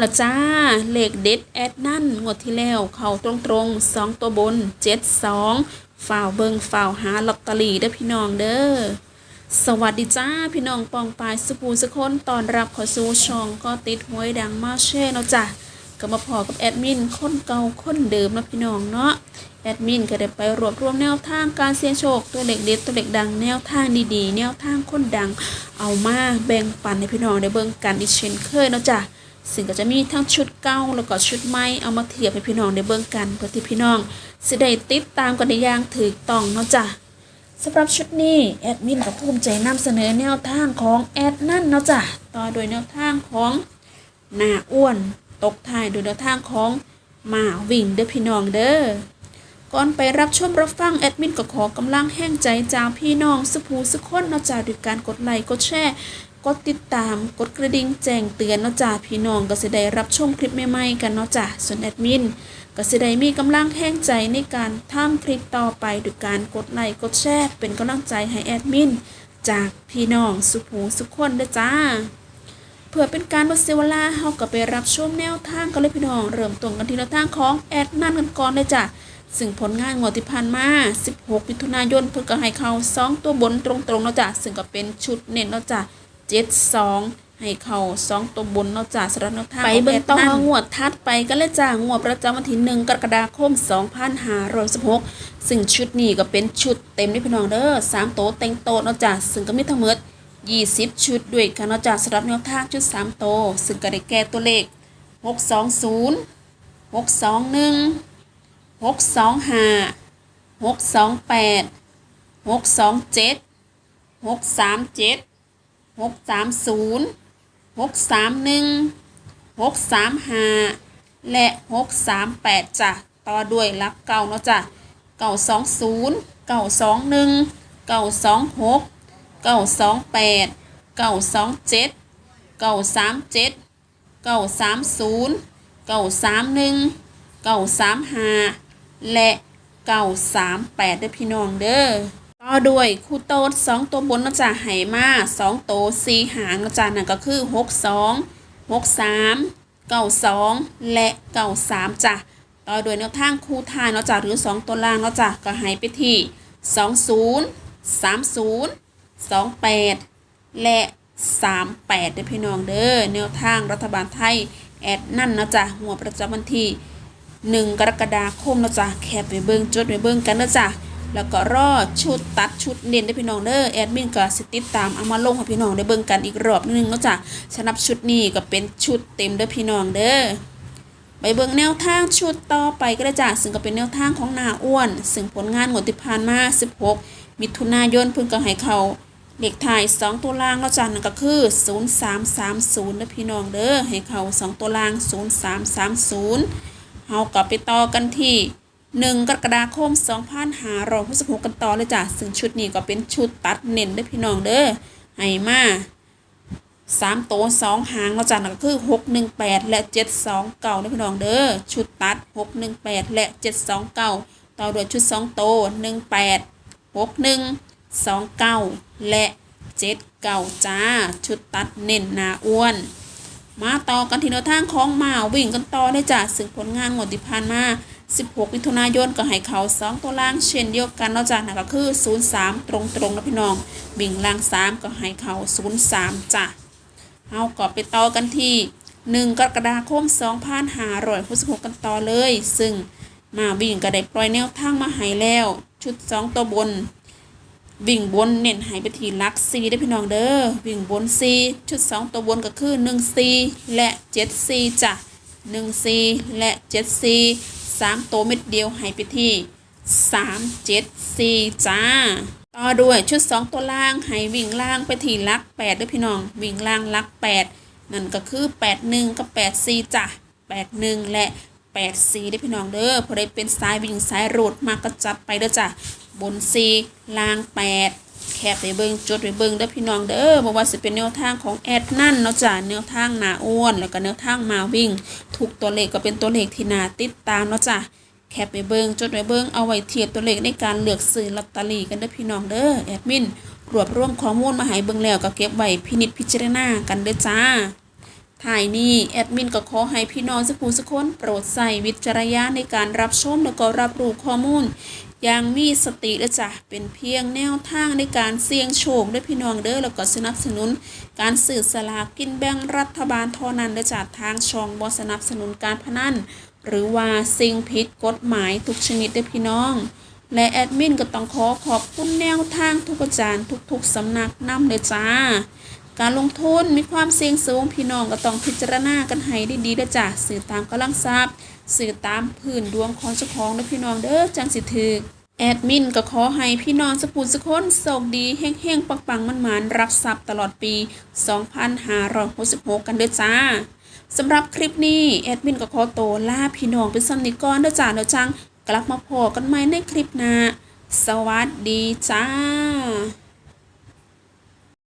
แล้วจ้า เลขเด็ดแอดนั่นงวดที่แล้วเขาตรงตรงๆสองตัวบนเจ็ดสองฝ่าวเบิงฝ่าวหาลอตเตอรี่เด้อพี่น้องเด้อสวัสดีจ้า พี่น้องปองปายสุภูสุคนตอนรับขอสู่ช่องก็ติดหวยดังมาเช่เนาะจ้ะก็มาพอกับแอดมินคนเก่าคนเดิมนะพี่น้องเนาะแอดมินก็ได้ไปรวบรวมแนวทางการเสี่ยงโชคตัวเล็กเด็ดตัวเล็กดังแนวทางดีๆ แนวทางคนดังเอามาแบ่งปันให้พี่น้องได้เบิ่งกันอีกเช่นเคยเนาะจ้ะ ซึ่งก็จะมีทั้งชุดเก่าแล้วก็ชุดใหม่เอามาเทียบให้พี่น้องได้เบิ่งกันเพื่อที่พี่น้องสิได้ติดตามกันได้อย่างถูกต้องเนาะจ้ะสำหรับชุดนี้แอดมินก็ภูมิใจนำเสนอแนวทางของแอดนั่นเนาะจ้ะต่อโดยแนวทางของหน้าอ้วนตกท้ายโดยแนวทางของหมาวิ่งเด้อพี่น้องเด้อก่อนไปรับชมรับฟังแอดมินก็ขอกำลังแห้งใจจากพี่น้องสุภูสุคนเนาะจ้าด้วยการกดไลค์กดแชร์ กดติดตาม กดกระดิ่งแจ้งเตือนเนาะจ้าพี่น้องก็จะได้รับชมคลิปใหม่ๆกันเนาะจ้าส่วนแอดมินก็จะได้มีกำลังแห้งใจในการทำคลิปต่อไปด้วยการกดไลค์กดแชร์เป็นกำลังใจให้แอดมินจากพี่น้องสุภูสุขคนเด้อจ้าเพื่อเป็นการบ่เสียเวลาเฮาก็ไปรับชมแนวทางกันเลยพี่น้อง เริ่มต้นกันที่แนวทางของแอดนั่นกันก่อนเลยจ้ะซึ่งผลงานงวดที่ผ่านมา 16มิถุนายนเพิ่นก็ให้เขา2ตัวบนตรงๆเนาะจ้ะซึ่งก็เป็นชุดเน้นเนาะ จ้ะ72ให้เข้า2ตัวบนเนาะจ้ะสำหรับแนวทางไปเบิ่งต่องวดถัดไปกันเลยจ้ะงวดประจำวันที่1กรกฎาคม2516ซึ่งชุดนี้ก็เป็นชุดเต็มนี่พี่น้องเด้อ3โตะเต็งโตะเนาะจ้ะซึ่งก็มีทั้งหมด20ชุดด้วยกันเนาะจ้ะสำหรับแนวทางชุด3โตวซึ่งก็ได้แก่ตัวเลข620 621หกสองห้าหกสองแปดหกสองเจ็ดหกสามเจ็ด หกสามศูนย์หกสามหนึ่งหกสามห้าและหกสามแปดจ้ะต่อด้วยลักเก่าเนาะจ้ะเก่าสองศูนย์เก่าสองหนึ่งเก่าสองหกเก่าสองแปดเก่าสองเจ็ดเก่าสามเจ็ดเก่าสามศูนย์เก่าสามหนึ่งเก่าสามห้าและเก่าสามแปดเด้อพี่น้องเด้อ ต่อด้วยคู่โต๊ดสองตัวบนเนาะจ้ะไหมาสองโตวสี่หางเนาะจ้ะนั่นก็คือหกสองหกสามเก้าสองและเก้าสามจ้ะต่อด้วยแนวทางคู่ทายเนาะจ้ะหรือสองตัวล่างเนาะจ้ะก็ให้ไปที่สองศูนย์สามศูนย์สองแปดและสามแปดเด้อพี่น้องเด้อแนวทางรัฐบาลไทยแอดนั่นเนาะจ้ะหัวประจำวันที่หนึ่งกรกฎาคมนะจ๊ะแคปไปเบิ่งจดไปเบิ่งกันนะจ๊ะ แล้วก็รอชุดตัดชุดเน้นได้พี่น้องเด้อแอดมินก็สิติดตามเอามาลงให้พี่น้องได้เบิ่งกันอีกรอบนึงเนาะจ๊ะสำหรับชุดนี้ก็เป็นชุดเต็มเด้อพี่น้องเด้อไปเบิ่งแนวทางชุดต่อไปก็ได้จ้ะซึ่งก็เป็นแนวทางของนาอ้วน ซึ่งผลงานงวดที่ผ่านมา 16 มิถุนายนเพิ่นก็ให้เขาเลขถ่าย 2 ตัวล่างแล้วจ้ะนั่นก็คือ 0330เด้อพี่น้องเด้อให้เขา 2 ตัวล่าง 0330เฮากลับไปต่อกันที่ 1 กรกฎาคม2566กันต่อเลยจ้ะซึ่งชุดนี้ก็เป็นชุดตัดเน้นเด้อพี่น้องเด้อให้มา3โตว2หางเนาจ้ะนั่นก็คือ618และ729เด้พี่น้องเด้อชุดตัด618และ729ต่อด้วยชุด2โตว18 61 29และ79จ้า ชุดตัดเน้นหนาอ้วน มาต่อกันที่แนวทางของหมาวิ่งกันต่อได้จ้ะซึ่งผลงานงวดที่ผ่านมา 16มิถุนายนก็ให้เขา2ตัวล่างเช่นเดียวกันนาะจ้ะนั่นก็คือ 03 ตรงๆนะพี่น้องวิ่งล่าง 3 ก็ให้เขา 03จ้ะเฮาก็ไปต่อกันที่ 1 กรกฎาคม2566กันต่อเลย ซึ่งมาวิ่งก็ได้ปล่อยแนวทางมาให้แล้ว ชุด 2 ตัวบน วิ่งบนเน้นให้ไปทีลักซีได้พี่น้องเด้อวิ่งบนซีชุดสองตัวบนก็คือหนึ่งซีและเจ็ดซีจ้ะหนึ่งซีและเจ็ดซี สามตัวเม็ดเดียวให้ไปที่สามเจ็ดซีจ้า ต่อด้วยชุดสองตัวล่างให้วิ่งล่างไปที่ลักแปดด้อพี่น้อง วิ่งล่างลักแปดนั่นก็คือแปดหนึ่งกับแปดซีจ้ะแปดหนึ่งและแปดซีได้อพี่น้องเด้อพอได้เป็นสายวิ่งสายโรดมากก็จัดไปเด้อจ้ะบนซีล่างแปด แคบไปเบิงจดไปเบิงเด้อพี่น้องเด้อบอกว่าสิเป็นแนวทางของแอดนั่นเนาะจ้ะแนวทางหนาอ้วนแล้วก็แนวทางมาวิ่งถูกตัวเลขก็เป็นตัวเลขที่น่าติดตามเนาะจ้ะแคบไปเบิงจดไปเบิงเอาไว้เทียบตัวเลขในการเลือกซื้อลอตเตอรี่กันเด้อพี่น้องเด้อแอดมินรวบรวมข้อมูลมาให้เบิงแล้วก็เก็บไว้พินิจพิจารณากันเด้อจ้า ถ่ายนี้แอดมินก็ขอให้พี่น้องสักผู้สักคนโปรดใส่วิจารณญาในการรับชมแล้วก็รับรู้ข้อมูลอย่างมีสติและจ้ะเป็นเพียงแนวทางในการเสี่ยงโชคด้วยพี่น้องเด้อแล้วก็สนับสนุน การสื่อสลากกินแบ่งรัฐบาลเท่านั้นและจ้ะทางช่องบสนับสนุนการพนันหรือว่าสิ่งผิดกฎหมายทุกชนิดด้อพี่น้องและแอดมินก็ต้องขอขอบคุณแนวทางทุกอาจารย์ทุกๆสำนักนำเลยจ้า การลงทุนมีความเสี่ยงสูงพี่น้องก็ต้องพิจารณากันให้ดีๆเด้อจ้ะสื่อตามกำลังทรัพย์สื่อตามพื้นดวงของเจ้าของเด้อพี่น้องเด้อจังสิถึกแอดมินก็ขอให้พี่น้องสปูนสกคนโชคดีเฮงๆ ปังๆมันๆรับทรัพย์ตลอดปี 2566 กันเด้อจ้าสำหรับคลิปนี้แอดมินก็ขอโตลาพี่น้องไปสำนิก่อนเด้อจ้าเด้อจัง กลับมาพอกันใหม่ในคลิปหน้าสวัสดีจ้า